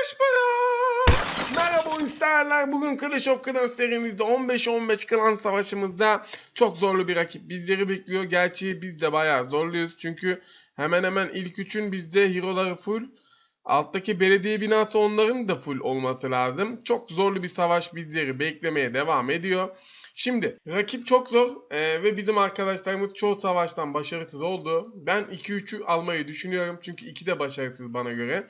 Beş para. Merhaba oyuncular. Bugün Clash of Clans serimizde 15-15 klan savaşımızda çok zorlu bir rakip bizleri bekliyor. Gerçi biz de bayağı zorluyuz. Çünkü hemen hemen ilk üçün bizde hero'ları full. Alttaki belediye binası onların da full olması lazım. Çok zorlu bir savaş bizleri beklemeye devam ediyor. Şimdi rakip çok zor eee, ve bizim arkadaşlarımız çoğu savaştan başarısız oldu. Ben 2-3'ü almayı düşünüyorum çünkü 2 de başarısız bana göre.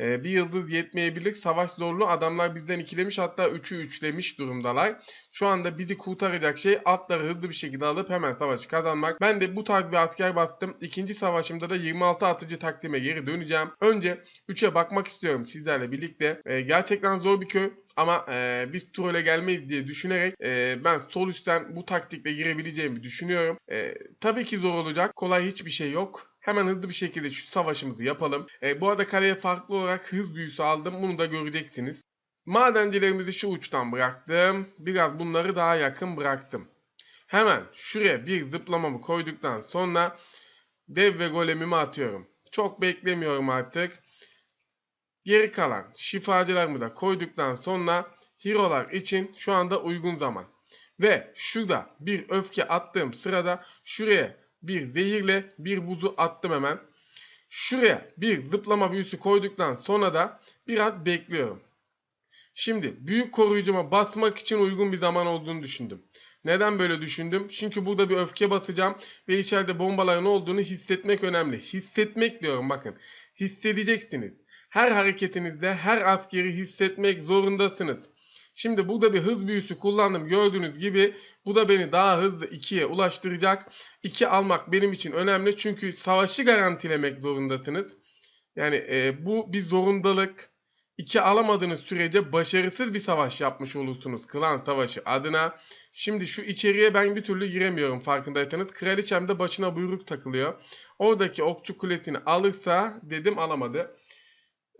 Eee, bir yıldız yetmeyebilir. Savaş zorlu. Adamlar bizden ikilemiş hatta 3'ü üçlemiş durumdalar. Şu anda bizi kurtaracak şey atları hızlı bir şekilde alıp hemen savaşı kazanmak. Ben de bu tarz bir asker bastım. İkinci savaşımda da 26 atıcı takdime geri döneceğim. Önce 3'e bakmak istiyorum sizlerle birlikte. Eee, gerçekten zor bir köy. Ama e, biz trole gelmeyiz diye düşünerek e, ben sol üstten bu taktikle girebileceğimi düşünüyorum. E, tabii ki zor olacak. Kolay hiçbir şey yok. Hemen hızlı bir şekilde şu savaşımızı yapalım. E, bu arada kaleye farklı olarak hız büyüsü aldım. Bunu da göreceksiniz. Madencilerimizi şu uçtan bıraktım. Biraz bunları daha yakın bıraktım. Hemen şuraya bir zıplamamı koyduktan sonra dev ve golemimi atıyorum. Çok beklemiyorum artık. Geri kalan şifacılarımı da koyduktan sonra hero'lar için şu anda uygun zaman. Ve şurada bir öfke attığım sırada şuraya bir zehirle bir buzu attım hemen. Şuraya bir zıplama büyüsü koyduktan sonra da biraz bekliyorum. Şimdi büyük koruyucuma basmak için uygun bir zaman olduğunu düşündüm. Neden böyle düşündüm? Çünkü burada bir öfke basacağım ve içeride bombaların olduğunu hissetmek önemli. Hissetmek diyorum bakın. Hissedeceksiniz. Her hareketinizde her askeri hissetmek zorundasınız. Şimdi burada bir hız büyüsü kullandım gördüğünüz gibi. Bu da beni daha hızlı 2'ye ulaştıracak. 2 almak benim için önemli çünkü savaşı garantilemek zorundasınız. Yani e, bu bir zorundalık. 2 alamadığınız sürece başarısız bir savaş yapmış olursunuz klan savaşı adına. Şimdi şu içeriye ben bir türlü giremiyorum farkındaysanız. Kraliçem de başına buyruk takılıyor. Oradaki okçu kulesini alırsa dedim alamadı.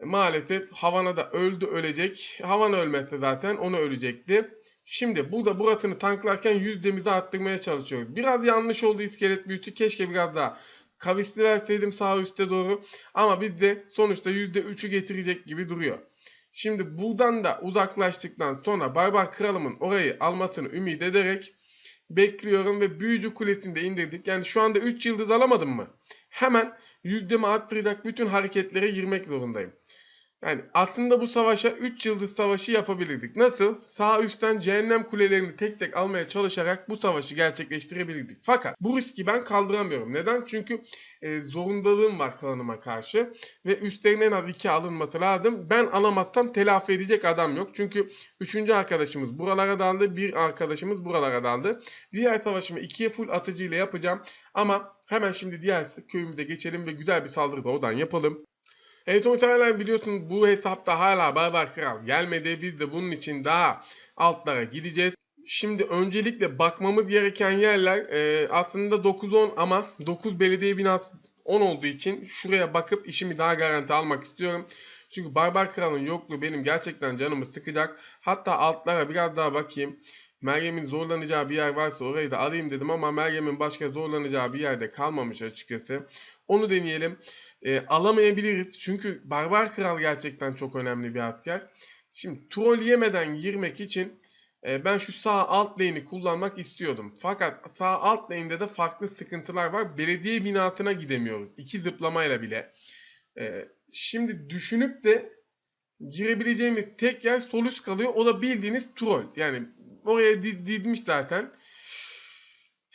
Maalesef Havana da öldü ölecek. Havana ölmezse zaten onu ölecekti. Şimdi burada burasını tanklarken yüzdemizi arttırmaya çalışıyoruz. Biraz yanlış oldu iskelet büyütü. Keşke biraz daha kavisli verseydim sağ üstte doğru. Ama bizde sonuçta %3'ü getirecek gibi duruyor. Şimdi buradan da uzaklaştıktan sonra Barbar Kralımın orayı almasını ümit ederek bekliyorum ve büyücü kulesini indirdik. Yani şu anda 3 yıldız alamadım mı? Hemen yüzdemi arttıracak bütün hareketlere girmek zorundayım. Yani aslında bu savaşa 3 yıldız savaşı yapabilirdik. Nasıl? Sağ üstten cehennem kulelerini tek tek almaya çalışarak bu savaşı gerçekleştirebilirdik. Fakat bu riski ben kaldıramıyorum. Neden? Çünkü e, zorundalığım var klanıma karşı. Ve üstlerine en az 2 alınması lazım. Ben alamazsam telafi edecek adam yok. Çünkü 3. arkadaşımız buralara daldı. Bir arkadaşımız buralara daldı. Diğer savaşımı 2'ye full atıcı ile yapacağım. Ama hemen şimdi diğer köyümüze geçelim ve güzel bir saldırı da oradan yapalım. Evet muhtemelen biliyorsunuz bu hesapta hala Barbar Kral gelmedi. Biz de bunun için daha altlara gideceğiz. Şimdi öncelikle bakmamız gereken yerler e, aslında 9-10 ama 9 belediye binası 10 olduğu için şuraya bakıp işimi daha garanti almak istiyorum. Çünkü Barbar Kral'ın yokluğu benim gerçekten canımı sıkacak. Hatta altlara biraz daha bakayım. Meryem'in zorlanacağı bir yer varsa orayı da alayım dedim ama Meryem'in başka zorlanacağı bir yerde kalmamış açıkçası. Onu deneyelim. E, alamayabiliriz çünkü Barbar Kral gerçekten çok önemli bir asker. Şimdi troll yemeden girmek için e, ben şu sağ alt lane'i kullanmak istiyordum. Fakat sağ alt lane'de de farklı sıkıntılar var. Belediye binasına gidemiyoruz. İki zıplamayla bile. E, şimdi düşünüp de girebileceğimiz tek yer sol üst kalıyor. O da bildiğiniz troll. Yani oraya di- dizmiş zaten.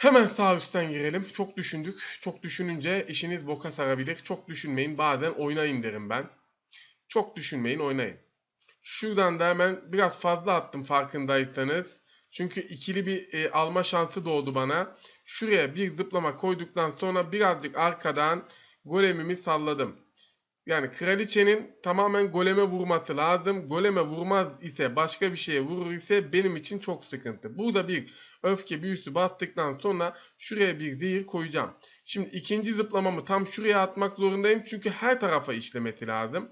Hemen sağ üstten girelim. Çok düşündük. Çok düşününce işiniz boka sarabilir. Çok düşünmeyin. Bazen oynayın derim ben. Çok düşünmeyin oynayın. Şuradan da hemen biraz fazla attım farkındaysanız. Çünkü ikili bir e, alma şansı doğdu bana. Şuraya bir zıplama koyduktan sonra birazcık arkadan golemimi salladım. Yani kraliçenin tamamen goleme vurması lazım. Goleme vurmaz ise başka bir şeye vurur ise benim için çok sıkıntı. Burada bir öfke büyüsü bastıktan sonra şuraya bir zehir koyacağım. Şimdi ikinci zıplamamı tam şuraya atmak zorundayım. Çünkü her tarafa işlemesi lazım.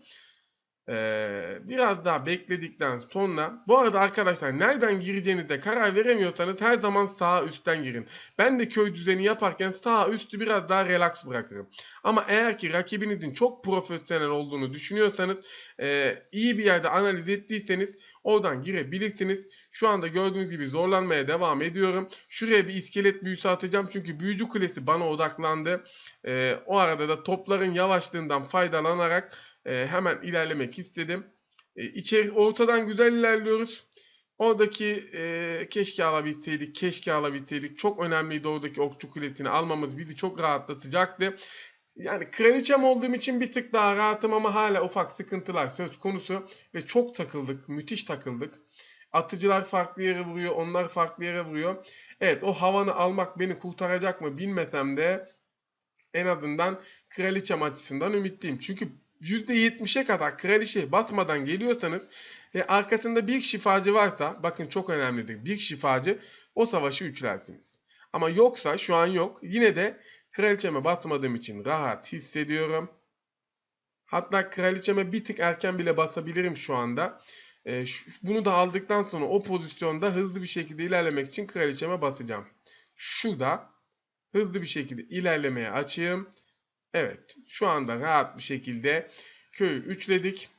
Ee, biraz daha bekledikten sonra bu arada arkadaşlar nereden gireceğinize karar veremiyorsanız her zaman sağ üstten girin. Ben de köy düzeni yaparken sağ üstü biraz daha relax bırakırım. Ama eğer ki rakibinizin çok profesyonel olduğunu düşünüyorsanız e, iyi bir yerde analiz ettiyseniz oradan girebilirsiniz. Şu anda gördüğünüz gibi zorlanmaya devam ediyorum. Şuraya bir iskelet büyüsü atacağım çünkü büyücü kulesi bana odaklandı. E, o arada da topların yavaşlığından faydalanarak e, hemen ilerlemek istedim. E, içeri ortadan güzel ilerliyoruz. Oradaki e, keşke alabilseydik, keşke alabilseydik. Çok önemliydi oradaki okçu kulesini almamız bizi çok rahatlatacaktı. Yani kraliçem olduğum için bir tık daha rahatım ama hala ufak sıkıntılar söz konusu. Ve çok takıldık, müthiş takıldık. Atıcılar farklı yere vuruyor, onlar farklı yere vuruyor. Evet o havanı almak beni kurtaracak mı bilmesem de en azından kraliçem açısından ümitliyim. Çünkü %70'e kadar kraliçeye batmadan geliyorsanız ve arkasında bir şifacı varsa bakın çok önemlidir. Bir şifacı o savaşı üçlersiniz. Ama yoksa şu an yok. Yine de kraliçeme batmadığım için rahat hissediyorum. Hatta kraliçeme bir tık erken bile basabilirim şu anda. Ee, şu- bunu da aldıktan sonra o pozisyonda hızlı bir şekilde ilerlemek için kraliçeme basacağım. Şurada hızlı bir şekilde ilerlemeye açayım. Evet, şu anda rahat bir şekilde köyü üçledik.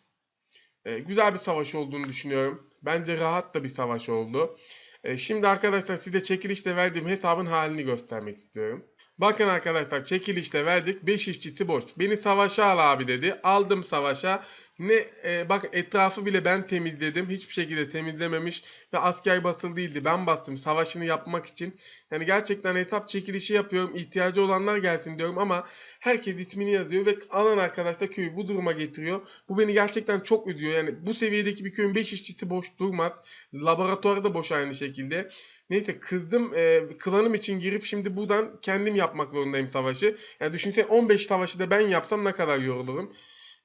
Ee, güzel bir savaş olduğunu düşünüyorum. Bence rahat da bir savaş oldu. Ee, şimdi arkadaşlar size çekilişte verdiğim hesabın halini göstermek istiyorum. Bakın arkadaşlar çekilişte verdik. 5 işçisi boş. Beni savaşa al abi dedi. Aldım savaşa. Ne e, bak etrafı bile ben temizledim. Hiçbir şekilde temizlememiş ve asker basılı değildi. Ben bastım savaşını yapmak için. Yani gerçekten hesap çekilişi yapıyorum. İhtiyacı olanlar gelsin diyorum ama herkes ismini yazıyor ve alan arkadaş da köyü bu duruma getiriyor. Bu beni gerçekten çok üzüyor. Yani bu seviyedeki bir köyün 5 işçisi boş durmaz. Laboratuvarı da boş aynı şekilde. Neyse kızdım. E, klanım için girip şimdi buradan kendim yapmak zorundayım savaşı. Yani düşünsene 15 savaşı da ben yapsam ne kadar yorulurum.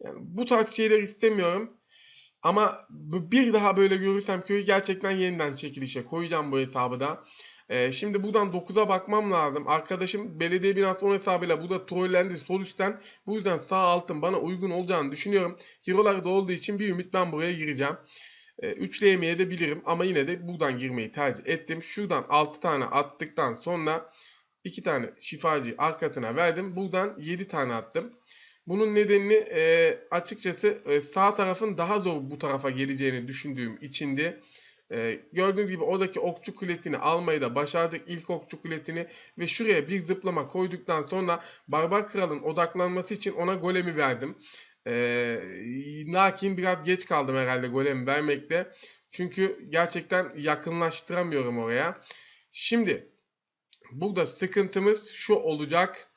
Yani bu tarz şeyler istemiyorum. Ama bir daha böyle görürsem köyü gerçekten yeniden çekilişe koyacağım bu hesabı da. Ee, şimdi buradan 9'a bakmam lazım. Arkadaşım belediye binası 10 hesabıyla burada trollendi sol üstten. Bu yüzden sağ altın bana uygun olacağını düşünüyorum. Hero'lar da olduğu için bir ümit ben buraya gireceğim. E, üçleyemeye de bilirim ama yine de buradan girmeyi tercih ettim. Şuradan 6 tane attıktan sonra 2 tane şifacıyı arkasına verdim. Buradan 7 tane attım. Bunun nedenini e, açıkçası e, sağ tarafın daha zor bu tarafa geleceğini düşündüğüm içindi. E, gördüğünüz gibi oradaki okçu kulesini almayı da başardık. İlk okçu kulesini ve şuraya bir zıplama koyduktan sonra Barbar Kral'ın odaklanması için ona golemi verdim. E, lakin biraz geç kaldım herhalde golemi vermekte. Çünkü gerçekten yakınlaştıramıyorum oraya. Şimdi burada sıkıntımız şu olacak.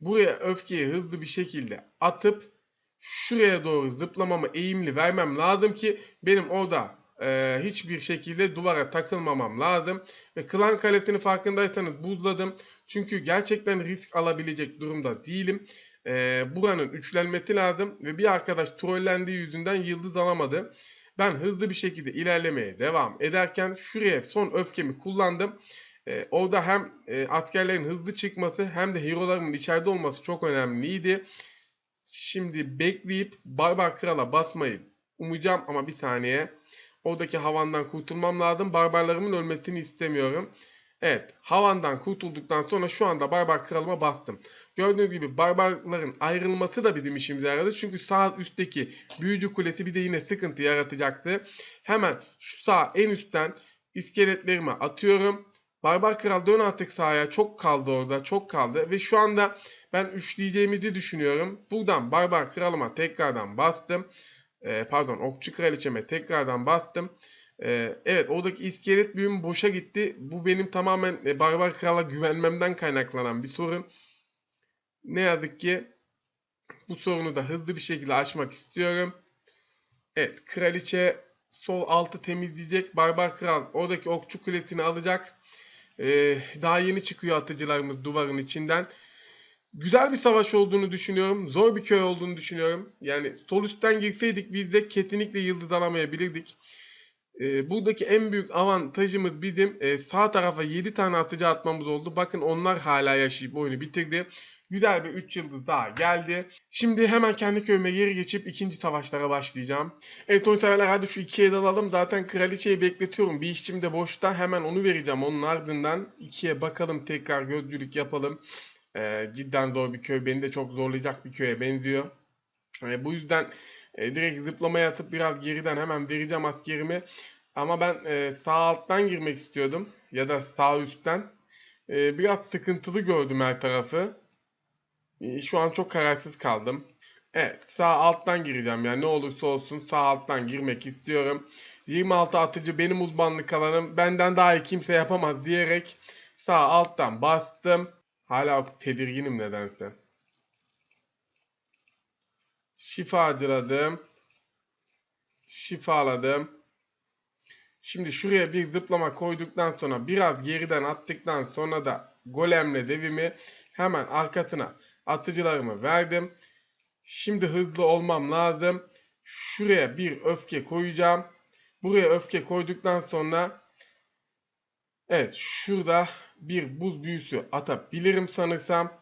Buraya öfkeyi hızlı bir şekilde atıp şuraya doğru zıplamamı eğimli vermem lazım ki benim orada e, hiçbir şekilde duvara takılmamam lazım. Ve klan kalesini farkındaysanız buzladım. Çünkü gerçekten risk alabilecek durumda değilim. E, buranın üçlenmesi lazım ve bir arkadaş trollendiği yüzünden yıldız alamadı. Ben hızlı bir şekilde ilerlemeye devam ederken şuraya son öfkemi kullandım. Ee, orada hem e, askerlerin hızlı çıkması hem de hero'ların içeride olması çok önemliydi. Şimdi bekleyip Barbar Kral'a basmayı umacağım ama bir saniye. Oradaki havandan kurtulmam lazım. Barbarlarımın ölmesini istemiyorum. Evet, havandan kurtulduktan sonra şu anda Barbar Kralıma bastım. Gördüğünüz gibi barbarların ayrılması da bizim işimize yaradı. Çünkü sağ üstteki büyücü kulesi bir de yine sıkıntı yaratacaktı. Hemen şu sağ en üstten iskeletlerimi atıyorum. Barbar Kral dön artık sahaya. Çok kaldı orada. Çok kaldı. Ve şu anda ben üçleyeceğimizi düşünüyorum. Buradan Barbar Kralıma tekrardan bastım. Ee, pardon Okçu Kraliçeme tekrardan bastım. Ee, evet oradaki iskelet büyüm boşa gitti. Bu benim tamamen e, Barbar Kral'a güvenmemden kaynaklanan bir sorun. Ne yazık ki bu sorunu da hızlı bir şekilde aşmak istiyorum. Evet kraliçe sol altı temizleyecek. Barbar Kral oradaki okçu kulesini alacak. Ee, daha yeni çıkıyor atıcılarımız duvarın içinden. Güzel bir savaş olduğunu düşünüyorum. Zor bir köy olduğunu düşünüyorum. Yani sol üstten girseydik biz de kesinlikle yıldız alamayabilirdik. E, buradaki en büyük avantajımız bizim e, sağ tarafa 7 tane atıcı atmamız oldu. Bakın onlar hala yaşayıp oyunu bitirdi. Güzel bir 3 yıldız daha geldi. Şimdi hemen kendi köyüme geri geçip ikinci savaşlara başlayacağım. Evet oyun severler hadi şu ikiye dalalım. Zaten kraliçeyi bekletiyorum. Bir işçim de boşta. Hemen onu vereceğim. Onun ardından ikiye bakalım tekrar gözcülük yapalım. E, cidden zor bir köy. Beni de çok zorlayacak bir köye benziyor. E, bu yüzden e, direkt zıplamaya atıp biraz geriden hemen vereceğim askerimi. Ama ben e, sağ alttan girmek istiyordum. Ya da sağ üstten. E, biraz sıkıntılı gördüm her tarafı. E, şu an çok kararsız kaldım. Evet sağ alttan gireceğim. Yani ne olursa olsun sağ alttan girmek istiyorum. 26 atıcı benim uzmanlık alanım. Benden daha iyi kimse yapamaz diyerek sağ alttan bastım. Hala tedirginim nedense. Şifacıladım. Şifaladım. Şimdi şuraya bir zıplama koyduktan sonra biraz geriden attıktan sonra da golemle devimi hemen arkasına atıcılarımı verdim. Şimdi hızlı olmam lazım. Şuraya bir öfke koyacağım. Buraya öfke koyduktan sonra evet şurada bir buz büyüsü atabilirim sanırsam.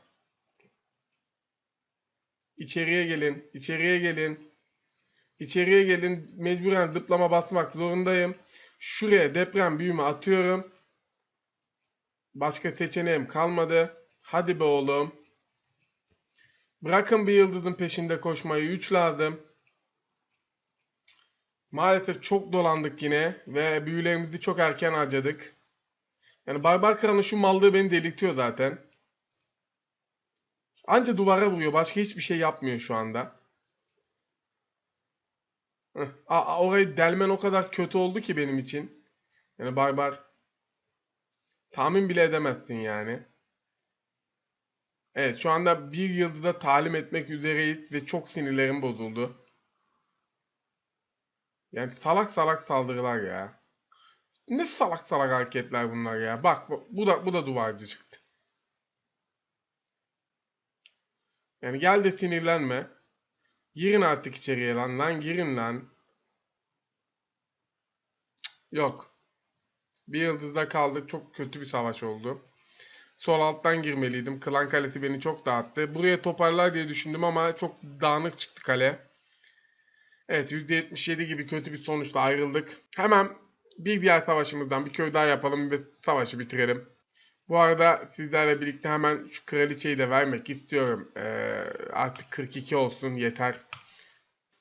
İçeriye gelin. içeriye gelin. İçeriye gelin. Mecburen zıplama basmak zorundayım. Şuraya deprem büyümü atıyorum. Başka seçeneğim kalmadı. Hadi be oğlum. Bırakın bir yıldızın peşinde koşmayı. 3 lazım. Maalesef çok dolandık yine. Ve büyülerimizi çok erken harcadık. Yani Barbar Kral'ın şu mallığı beni delirtiyor zaten. Anca duvara vuruyor. Başka hiçbir şey yapmıyor şu anda. Heh, a- a- orayı delmen o kadar kötü oldu ki benim için. Yani barbar. Tahmin bile edemezsin yani. Evet şu anda bir yıldızda talim etmek üzereyiz ve çok sinirlerim bozuldu. Yani salak salak saldırılar ya. Ne salak salak hareketler bunlar ya. Bak bu, bu da bu da duvarcı çıktı. Yani gel de sinirlenme. Girin artık içeriye lan. Lan girin lan. Yok. Bir yıldızda kaldık. Çok kötü bir savaş oldu. Sol alttan girmeliydim. Klan kalesi beni çok dağıttı. Buraya toparlar diye düşündüm ama çok dağınık çıktı kale. Evet %77 gibi kötü bir sonuçla ayrıldık. Hemen bir diğer savaşımızdan bir köy daha yapalım ve savaşı bitirelim. Bu arada sizlerle birlikte hemen şu kraliçeyi de vermek istiyorum. Ee, artık 42 olsun yeter.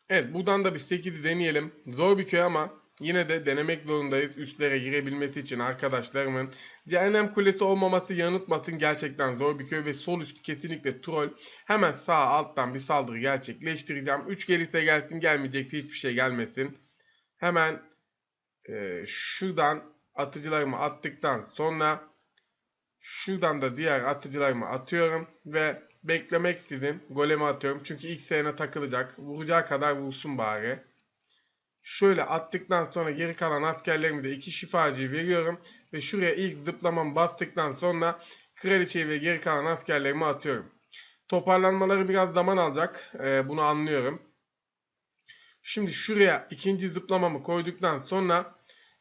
Evet buradan da bir 8'i deneyelim. Zor bir köy ama yine de denemek zorundayız. Üstlere girebilmesi için arkadaşlarımın. Cehennem kulesi olmaması yanıltmasın. Gerçekten zor bir köy ve sol üst kesinlikle troll. Hemen sağ alttan bir saldırı gerçekleştireceğim. 3 gelirse gelsin gelmeyecekse hiçbir şey gelmesin. Hemen e, şuradan atıcılarımı attıktan sonra Şuradan da diğer atıcılarımı atıyorum ve beklemek sizin golemi atıyorum. Çünkü ilk sene takılacak. Vuracağı kadar vursun bari. Şöyle attıktan sonra geri kalan askerlerimi de iki şifacıyı veriyorum. Ve şuraya ilk zıplamamı bastıktan sonra kraliçeyi ve geri kalan askerlerimi atıyorum. Toparlanmaları biraz zaman alacak. Ee, bunu anlıyorum. Şimdi şuraya ikinci zıplamamı koyduktan sonra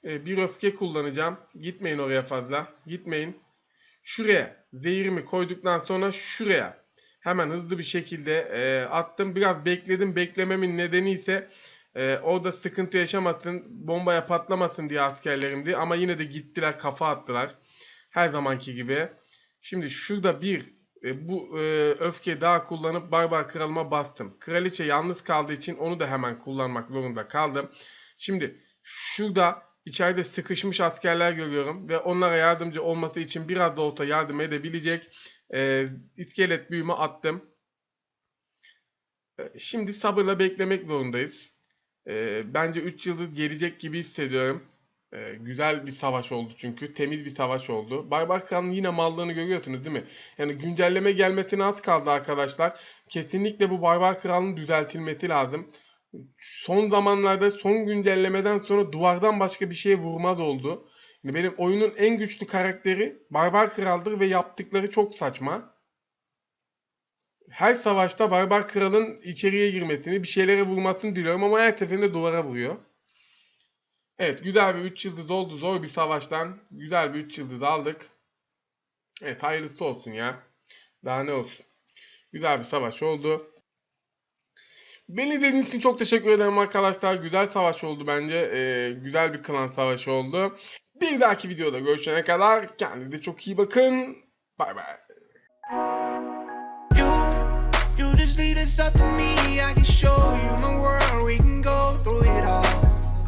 e, bir öfke kullanacağım. Gitmeyin oraya fazla. Gitmeyin. Şuraya zehirimi koyduktan sonra şuraya hemen hızlı bir şekilde e, attım. Biraz bekledim. Beklememin nedeni ise e, orada sıkıntı yaşamasın, bombaya patlamasın diye askerlerimdi. Ama yine de gittiler, kafa attılar. Her zamanki gibi. Şimdi şurada bir e, bu e, öfke daha kullanıp barbar kralıma bastım. Kraliçe yalnız kaldığı için onu da hemen kullanmak zorunda kaldım. Şimdi şurada İçeride sıkışmış askerler görüyorum ve onlara yardımcı olması için biraz da olsa yardım edebilecek e, iskelet büyümü attım. E, şimdi sabırla beklemek zorundayız. E, bence 3 yıldız gelecek gibi hissediyorum. E, güzel bir savaş oldu çünkü. Temiz bir savaş oldu. Barbar Kral'ın yine mallığını görüyorsunuz değil mi? Yani güncelleme gelmesine az kaldı arkadaşlar. Kesinlikle bu Barbar Kral'ın düzeltilmesi lazım son zamanlarda son güncellemeden sonra duvardan başka bir şeye vurmaz oldu. Yani benim oyunun en güçlü karakteri Barbar Kral'dır ve yaptıkları çok saçma. Her savaşta Barbar Kral'ın içeriye girmesini, bir şeylere vurmasını diliyorum ama her seferinde duvara vuruyor. Evet güzel bir 3 yıldız oldu. Zor bir savaştan güzel bir 3 yıldız aldık. Evet hayırlısı olsun ya. Daha ne olsun. Güzel bir savaş oldu. Beni izlediğiniz için çok teşekkür ederim arkadaşlar. Güzel savaş oldu bence. Ee, güzel bir klan savaşı oldu. Bir dahaki videoda görüşene kadar kendinize çok iyi bakın. Bay bay. You, you just can